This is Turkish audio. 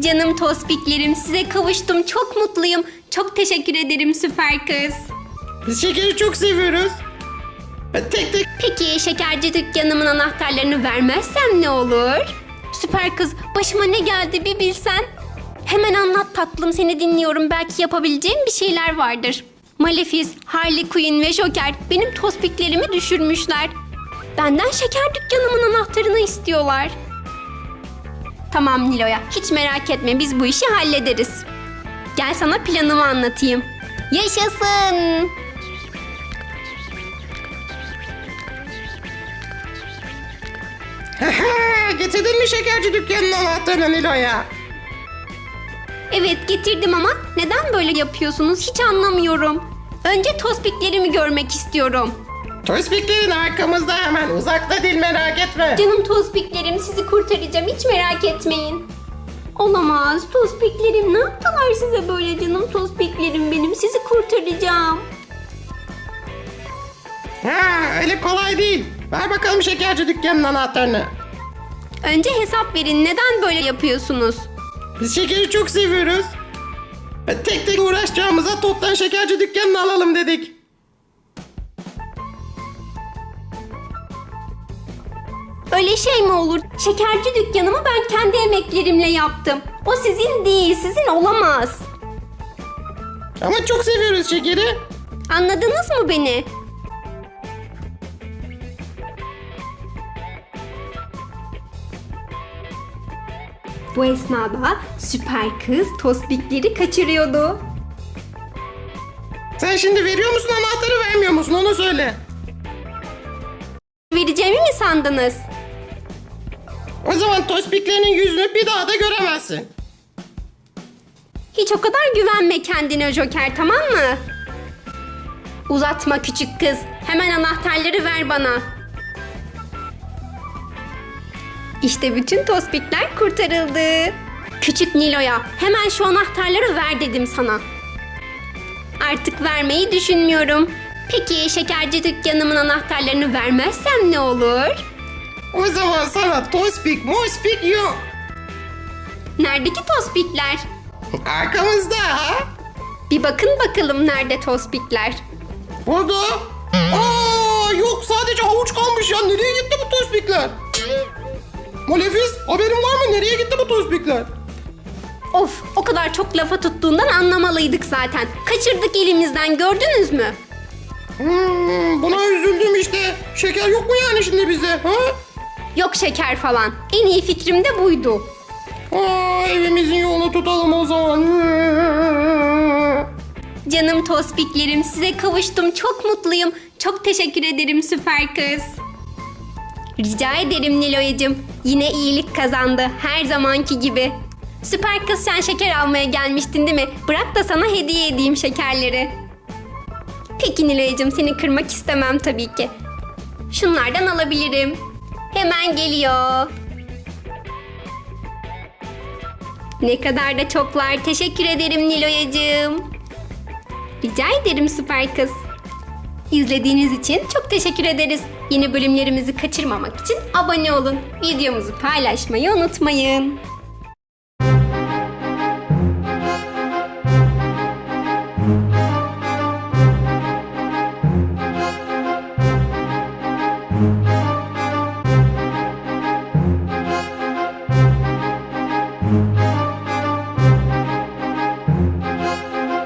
Canım tospiklerim size kavuştum. Çok mutluyum. Çok teşekkür ederim süper kız. Biz şekeri çok seviyoruz. Tek tek Peki şekerci dükkanımın anahtarlarını vermezsem ne olur? Süper kız başıma ne geldi bir bilsen. Hemen anlat tatlım seni dinliyorum. Belki yapabileceğim bir şeyler vardır. Malefiz, Harley Quinn ve Joker benim tospiklerimi düşürmüşler. Benden şeker dükkanımın anahtarını istiyorlar. Tamam Nilo'ya hiç merak etme biz bu işi hallederiz. Gel sana planımı anlatayım. Yaşasın. getirdin mi şekerci dükkanının anahtarını Nilo'ya? Evet getirdim ama neden böyle yapıyorsunuz hiç anlamıyorum. Önce tospiklerimi görmek istiyorum. Toyspiklerin arkamızda hemen uzakta değil merak etme. Canım tospiklerim sizi kurtaracağım hiç merak etmeyin. Olamaz tospiklerim ne yaptılar size böyle canım tospiklerim benim sizi kurtaracağım. Ha, öyle kolay değil. Ver bakalım şekerci dükkanının anahtarını. Önce hesap verin neden böyle yapıyorsunuz? Biz şekeri çok seviyoruz. Tek tek uğraşacağımıza toptan şekerci dükkanını alalım dedik. Öyle şey mi olur? Şekerci dükkanımı ben kendi emeklerimle yaptım. O sizin değil sizin olamaz. Ama çok seviyoruz şekeri. Anladınız mı beni? Bu esnada süper kız tospikleri kaçırıyordu. Sen şimdi veriyor musun anahtarı vermiyor musun onu söyle. Vereceğimi mi sandınız? O zaman tospiklerinin yüzünü bir daha da göremezsin. Hiç o kadar güvenme kendine Joker tamam mı? Uzatma küçük kız. Hemen anahtarları ver bana. İşte bütün tospikler kurtarıldı. Küçük Nilo'ya hemen şu anahtarları ver dedim sana. Artık vermeyi düşünmüyorum. Peki şekerci dükkanımın anahtarlarını vermezsem ne olur? O zaman sana tospik mospik yok. Neredeki tospikler? Arkamızda ha? Bir bakın bakalım nerede tospikler. Burada. Aa, yok sadece havuç kalmış ya. Nereye gitti bu tospikler? Malefiz haberin var mı? Nereye gitti bu tospikler? Of o kadar çok lafa tuttuğundan anlamalıydık zaten. Kaçırdık elimizden gördünüz mü? Hmm, buna üzüldüm işte. Şeker yok mu yani şimdi bize? Ha? Yok şeker falan. En iyi fikrim de buydu. Aa, evimizin yolunu tutalım o zaman. Canım tospiklerim size kavuştum. Çok mutluyum. Çok teşekkür ederim süper kız. Rica ederim Nilo'yacığım. Yine iyilik kazandı. Her zamanki gibi. Süper kız sen şeker almaya gelmiştin değil mi? Bırak da sana hediye edeyim şekerleri. Peki Nilo'yacığım seni kırmak istemem tabii ki. Şunlardan alabilirim. Hemen geliyor. Ne kadar da çoklar. Teşekkür ederim Nilo'yacığım. Rica ederim süper kız. İzlediğiniz için çok teşekkür ederiz. Yeni bölümlerimizi kaçırmamak için abone olun. Videomuzu paylaşmayı unutmayın.